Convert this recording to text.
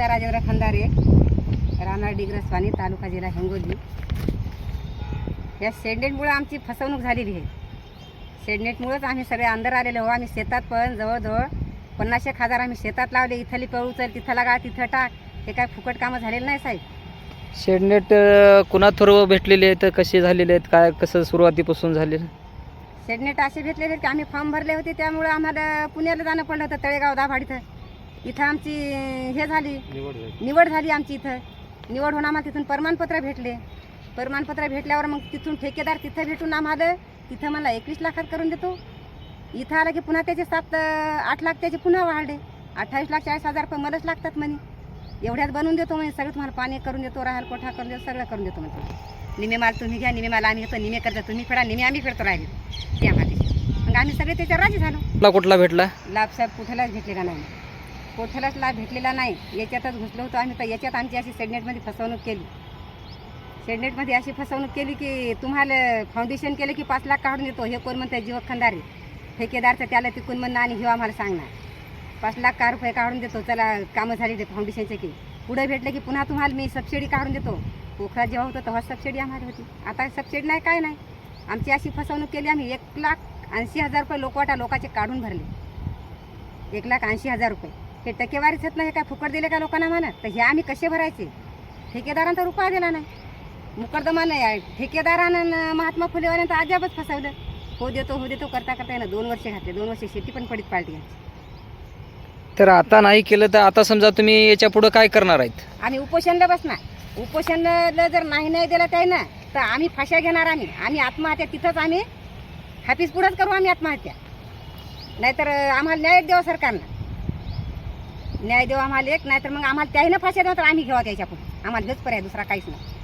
सविता राजेंद्र खंदारे राहणार डिग्रस्वानी तालुका जिल्हा हिंगोली. या शेडनेटमुळं आमची फसवणूक झालेली आहे. शेडनेटमुळंच आम्ही सगळे अंदर आलेले हो आम्ही शेतात पण जवळजवळ पन्नास एक हजार आम्ही शेतात लावले. इथली पळ उचल तिथं लागा तिथं टाक. हे काय फुकट कामं झालेलं नाही साहेब. शेडनेट कुणा थोर भेटलेले आहेत कसे झालेले आहेत? काय कसं सुरुवातीपासून झालेलं शेडनेट असे भेटलेले की आम्ही फॉर्म भरले होते. त्यामुळे आम्हाला पुण्याला जाणं पडलं होतं तळेगाव दाभाड इथं आमची हे झाली. निवड झाली. आमची इथं. निवड होऊन आम्हाला तिथून प्रमाणपत्र भेटले. प्रमाणपत्र भेटल्यावर मग तिथून ठेकेदार तिथं भेटून आम्हाला तिथं मला एकवीस लाखात करून देतो. इथं आलं की पुन्हा त्याचे सात आठ लाख त्याचे पुन्हा वाढले. अठ्ठावीस लाख चाळीस हजार रुपये मलाच लागतात म्हणे. एवढ्यात बनवून देतो म्हणे सगळं तुम्हाला पाणी करून देतो राहायला कोठा करून देतो सगळं करून देतो म्हणतो. निमे माल तुम्ही घ्या निमे माल आम्ही घेतो निमे करता तुम्ही फेडा निमे आम्ही फेडतो राहिले. ते आम्हाला. मग आम्ही सगळे त्याच्यावर राजी झालो. कुठला कुठला भेटला? लाभ साहेब कुठेलाच भेटलेला नाही. कुठेलाच लाभ भेटलेला नाही. याच्यातच घुसलो होतो आम्ही. तर याच्यात आमची अशी सेडनेटमध्ये फसवणूक केली. सेडनेटमध्ये अशी फसवणूक केली की तुम्हाला फाउंडेशन केलं की पाच लाख काढून देतो. हे कोण म्हणतं जीवक खंदारे. ठेकेदारचं त्याला तिकून म्हणणं आणि हे आम्हाला सांगणार. पाच लाख का रुपये काढून देतो? चला कामं झाली ते फाउंडेशनचे की. पुढे भेटले की पुन्हा तुम्हाला मी सबसिडी काढून देतो. पोखरा जेव्हा होतं तेव्हा सबसिडी आम्हाला होती. आता सबसिडी नाही काय नाही. आमची अशी फसवणूक केली आम्ही. एक लाख ऐंशी हजार रुपये लोकवाटा लोकाचे काढून भरले. एक लाख ऐंशी हजार रुपये. हे टक्केवारीच येत नाही हे काय फुकट दिले का लोकांना म्हणत तर हे आम्ही कसे भरायचे? ठेकेदारांना तर रुपया दिला नाही. मुकरदमा नाही ठेकेदारानं न महात्मा फुलेवाल्यानं तर अजाबच फसवलं. हो देतो हो देतो करता करता यानं दोन वर्ष घातले. दोन वर्ष शेती पण पडीत यांची तर आता नाही केलं तर आता समजा तुम्ही याच्या पुढं काय करणार आहेत? आम्ही उपोषणला बसणार. उपोषणला जर नाही नाही दिलं त्यानं तर आम्ही फाशा घेणार आम्ही. आम्ही आत्महत्या तिथंच आम्ही हाफिस पुढंच करू आम्ही आत्महत्या. नाहीतर आम्हाला न्याय देवा सरकारनं. न्याय देऊ आम्हाला एक नाही तर मग आम्हाला त्याही फाशा देऊ तर आम्ही घेऊ त्याच्या पुढे आम्हाला हेच पर्याय दुसरा काहीच नाही.